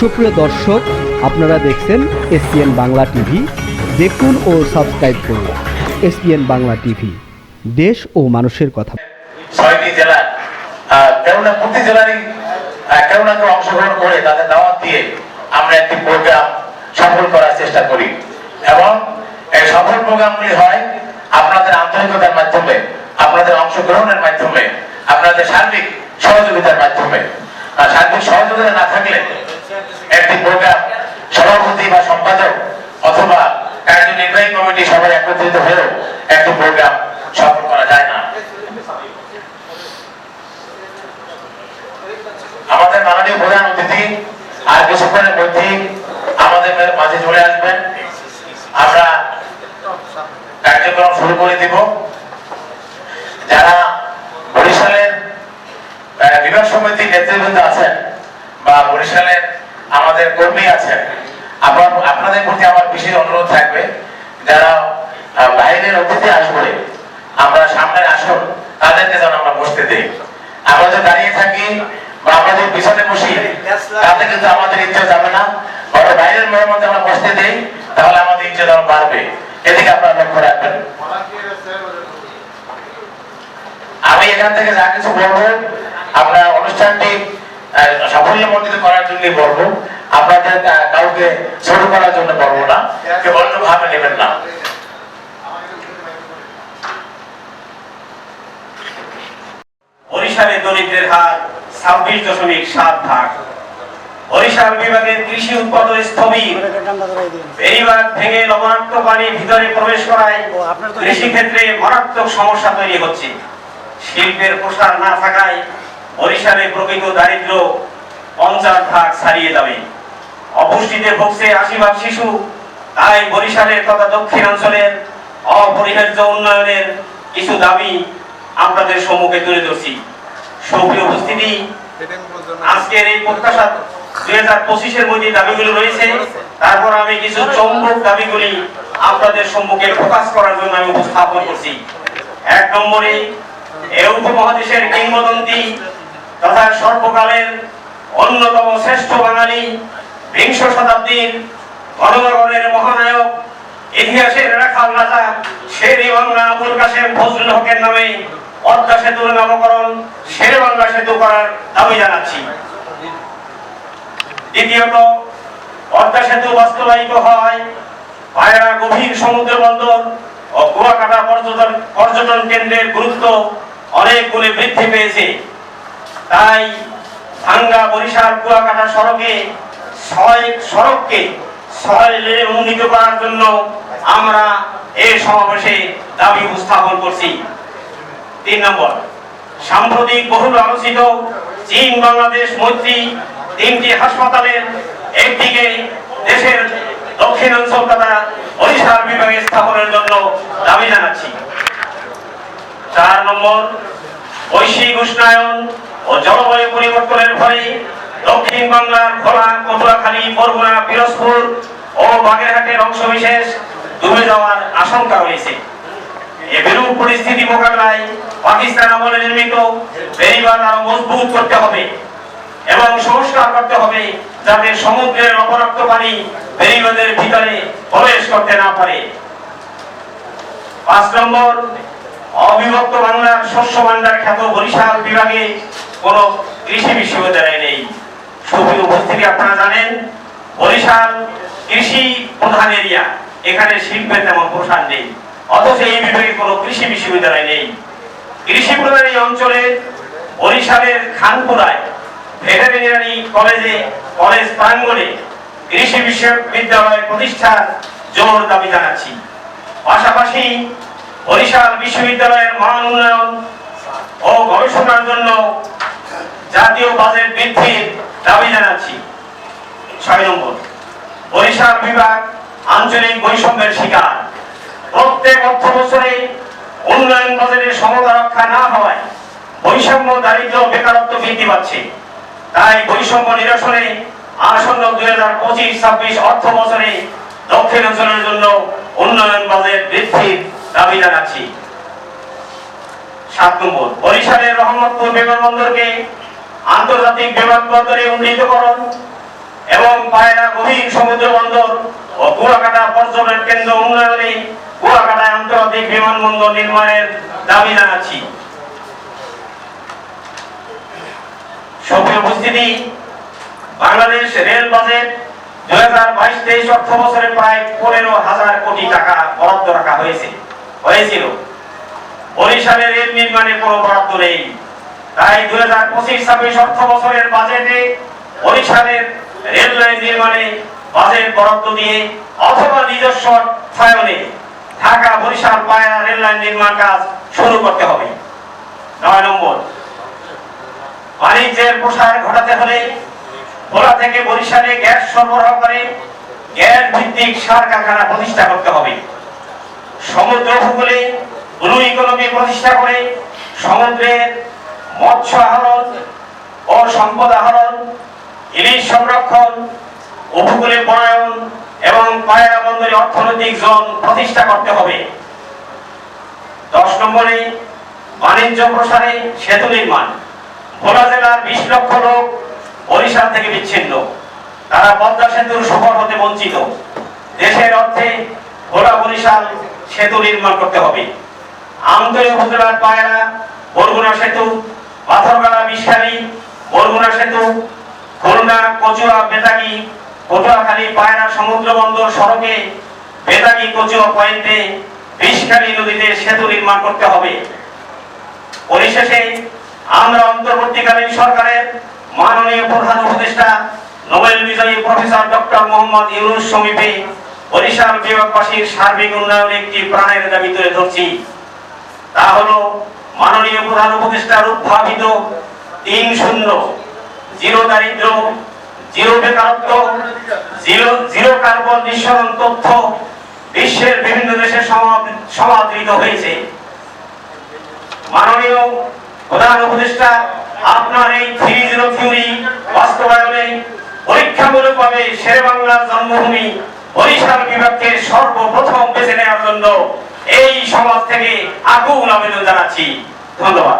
সুপ্রিয় দর্শক, আপনারা দেখছেন এসপিএন বাংলা টিভি। দেখুন ও সাবস্ক্রাইব করুন এসপিএন বাংলা টিভি। দেশ ও মানুষের কথা। ছয়টি জেলা কেননা প্রতি জেলারই কেউ অংশগ্রহণ করে তাদের দাওয়াত দিয়ে আমরা একটি প্রোগ্রাম সফল করার চেষ্টা করি। এবং এই সফল প্রোগ্রামগুলি হয় আপনাদের আন্তরিকতার মাধ্যমে, আপনাদের অংশগ্রহণের মাধ্যমে, আপনাদের সার্বিক সহযোগিতার মাধ্যমে। সার্বিক সহযোগিতা না থাকলে প্রোগ্রাম সভাপতি বা সম্পাদক অথবা কমিটি সবাই একত্রিত হয়েও একটি প্রোগ্রাম সফল করা যায় না। আমাদের মাননীয় প্রধান অতিথি আর কিছুক্ষণের মধ্যেই আমাদের মাঝে চলে আসবেন। আমরা কার্যক্রম শুরু করে দিব। যারা বরিশালের বিভাগ সমিতির নেতৃবৃন্দ আছেন বা বরিশালের আমাদের কর্মী আছেন। আপনার, আপনাদের প্রতি আমার বিশেষ অনুরোধ থাকবে, যারা বাইরের অতিথি আসবে, আমরা সামনে আসুন তাদেরকে যেন আমরা বসতে দিই। আমরা যদি দাঁড়িয়ে থাকি, বা আমরা যদি পিছনে বসি, তাতে কিন্তু আমাদের ইজ্জত যাবে না। বরং বাইরের মেহমান আমরা বসতে দিই, তাহলে আমাদের ইজ্জত আরও বাড়বে। এদিকে আপনারা লক্ষ্য রাখবেন। আমি এখান থেকে যা কিছু বলব আমরা অনুষ্ঠানটি সাফল্যমণ্ডিত করার জন্য বলব। আপনাদের কাউকে ছোট করার জন্য বলব না। কেউ অন্যভাবে নেবেন না। বরিশালে দরিদ্রের হার ছাব্বিশ দশমিক সাত ভাগ। বরিশাল বিভাগের কৃষি উৎপাদন স্থবির। বেড়িবাঁধ ভেঙে লবণাক্ত পানি ভিতরে প্রবেশ করায় কৃষি ক্ষেত্রে মারাত্মক সমস্যা তৈরি হচ্ছে। শিল্পের প্রসার না থাকায় বরিশালে প্রকৃত দারিদ্র পঞ্চাশ ভাগ ছাড়িয়ে যাবে। অপুষ্টিতে ভুগছে আশি ভাগ শিশু, তাই বরিশালের তথা দক্ষিণাঞ্চলের অপরিহার্য উন্নয়নের কিছু দাবি আপনাদের সম্মুখে তুলে ধরছি। সুপ্রিয় উপস্থিতি, আজকের এই প্রত্যাশা দুই হাজার পঁচিশের মধ্যে দাবিগুলো রয়েছে। তারপর আমি কিছু চৌম্বক দাবিগুলি আপনাদের সম্মুখে প্রকাশ করার জন্য আমি উপস্থাপন করছি। এক নম্বরে, এ উপমহাদেশের কিংবদন্তি তথা সর্বকালের অন্যতম শ্রেষ্ঠ বাঙালি বিংশ শতাব্দীর গণনগরের মহানায়ক, ইতিহাসের রাখাল রাজা শের বাংলা আবুল কাসেম ফজলুল হকের নামে পদ্মা সেতুর নামকরণ, শের বাংলা সেতু করার দাবি জানাচ্ছি। দ্বিতীয়ত, পদ্মা সেতু বাস্তবায়িত হয় পায়রা গভীর সমুদ্র বন্দর ও কুয়াকাটা পর্যটন পর্যটন কেন্দ্রের গুরুত্ব অনেক গুণে বৃদ্ধি পেয়েছে। তাই ভাঙ্গা বরিশাল কুয়াকাটা সড়কে ছয় সড়ককে ছয় লেনে উন্নীত করার জন্য আমরা এই সমাবেশে দাবি উপস্থাপন করছি। তিন নম্বর, সাম্প্রতিক বহুল আলোচিত চীন বাংলাদেশ মৈত্রী তিনটি হাসপাতালের একদিকে দেশের দক্ষিণাঞ্চল তথা বরিশাল বিভাগে স্থাপনের জন্য দাবি জানাচ্ছি। চার নম্বর, বৈশ্বিক উষ্ণায়ন ও জলবায়ু পরিবর্তনের ফলে দক্ষিণ বাংলার খোলা পটুয়াখালী বরগুনা, পিরোজপুর ও বাগেরহাটের অংশবিশেষ ডুবে যাওয়ার আশঙ্কা রয়েছে। এ বিরূপ পরিস্থিতি মোকাবেলায় পাকিস্তান আমলে নির্মিত বেড়িবাঁধ আরও মজবুত করতে হবে এবং সংস্কার করতে হবে যাতে সমুদ্রের অপরাক্ত পানি বেড়িবাঁধের ভিতরে প্রবেশ করতে না পারে। পাঁচ নম্বর অবিভক্ত বাংলার শস্য ভান্ডার খ্যাত বরিশাল বিভাগে কোনো কৃষি বিশ্ববিদ্যালয় নেই। সুপ্রিয় উপস্থিতি আপনারা জানেন, বরিশাল কৃষি প্রধান এরিয়া। এখানে শিল্পের তেমন প্রসার নেই। অথচ এই বিভাগে কোনো কৃষি বিশ্ববিদ্যালয় নেই। কৃষি প্রধান এই অঞ্চলে বরিশালের খানপুরায় ভেটেরিনারি কলেজে, কলেজ প্রাঙ্গণে কৃষি বিশ্ববিদ্যালয় প্রতিষ্ঠার জোর দাবি জানাচ্ছি। পাশাপাশি বরিশাল বিশ্ববিদ্যালয়ের মান উন্নয়ন ও গবেষণার জন্য জাতীয় বাজেট বৃদ্ধির দাবি জানাচ্ছি। ছয় নম্বর, বরিশাল বিভাগ আঞ্চলিক বৈষম্যের শিকার। প্রত্যেক অর্থ বছরে উন্নয়ন বাজেটের সমতা রক্ষা না হওয়ায় বৈষম্য দারিদ্র বেকারত্ব বৃদ্ধি পাচ্ছে। তাই বৈষম্য নিরসনে আসন্ন দুই হাজার পঁচিশ ছাব্বিশ অর্থ বছরে দক্ষিণাঞ্চলের জন্য উন্নয়ন বাজেট বৃদ্ধির দাবি জানাচ্ছি। সাত নম্বর, বরিশালের রহমতপুর বিমানবন্দরকে আন্তর্জাতিক বিমানবন্দরে উন্নীতকরণ এবং পায়রা গভীর সমুদ্র বন্দর ও কুয়াকাটা পর্যটন কেন্দ্র উন্নয়নে কুয়াকাটায় আন্তর্জাতিক বিমানবন্দর নির্মাণের দাবি জানাচ্ছি। সক্রিয় উপস্থিতি, বাংলাদেশ রেল বাজেট দুই হাজার বাইশ তেইশ অর্থ বছরে প্রায় পনেরো হাজার কোটি টাকা বরাদ্দ রাখা হয়েছে। হয়েছিল। বরিশালে রেল নির্মাণে কোনো বরাদ্দ নেই। তাই দুই হাজার পঁচিশ ছাব্বিশ অর্থ বছরের বাজেটে বরিশালের রেল লাইন নির্মাণে বাজেট বরাদ্দ দিয়ে অথবা নিজস্ব অর্থায়নে ঢাকা বরিশাল পায়রা রেল লাইন নির্মাণ কাজ শুরু করতে হবে। নয় নম্বর, বাণিজ্যের প্রসার ঘটাতে হলে ভোলা থেকে বরিশালে গ্যাস সরবরাহ করে গ্যাস ভিত্তিক সার কারখানা প্রতিষ্ঠা করতে হবে। সমুদ্র উপকূলে ব্লু ইকোনমি প্রতিষ্ঠা করে সমুদ্রের মৎস্য আহরণ ও সম্পদ আহরণ, ইলিশ সংরক্ষণ উপকূলে বনায়ন এবং পায়রা বন্দরে অর্থনৈতিক জোন প্রতিষ্ঠা করতে হবে। দশ নম্বরে বাণিজ্য প্রসারে সেতু নির্মাণ। ভোলা জেলার বিশ লক্ষ লোক বরিশাল থেকে বিচ্ছিন্ন। তারা পদ্মা সেতুর সফল হতে বঞ্চিত। দেশের অর্থে ভোলা বরিশাল সেতু নির্মাণ করতে হবে। আমতলী উপজেলার পায়রা, বরগুনা সেতু পাথরগাড়া বিষখালী বরগুনা সেতু, খুলনা, কচুয়া, বেতাগি, পটুয়াখালী পায়রা সমুদ্র বন্দর সড়কে বেতাগি, কচুয়া পয়েন্টে বিষখালী নদীতে সেতু নির্মাণ করতে হবে। পরিশেষে আমরা অন্তর্বর্তীকালীন সরকারের মাননীয় প্রধান উপদেষ্টা, নোবেল বিজয়ী প্রফেসর ডক্টর মোহাম্মদ ইউনুস সমীপে বরিশাল বিভাগবাসীর সার্বিক উন্নয়নে একটি প্রাণের দাবি তুলে ধরছি। তা হলো, মাননীয় প্রধান উপদেষ্টার উদ্ভাবিত তিন শূন্য জিরো দারিদ্র, জিরো বেকারত্ব, জিরো জিরো কার্বন নিঃসরণ তথ্য বিশ্বের বিভিন্ন দেশে সমা- সমাদৃত হয়েছে। মাননীয় প্রধান উপদেষ্টা, আপনার এই থ্রি জিরো থিওরি বাস্তবায়নে পরীক্ষামূলকভাবে শেরে বাংলার জন্মভূমি বরিশাল বিভাগকে সর্বপ্রথম বেছে নেওয়ার জন্য এই সমাজ থেকে আগুন আবেদন জানাচ্ছি। ধন্যবাদ।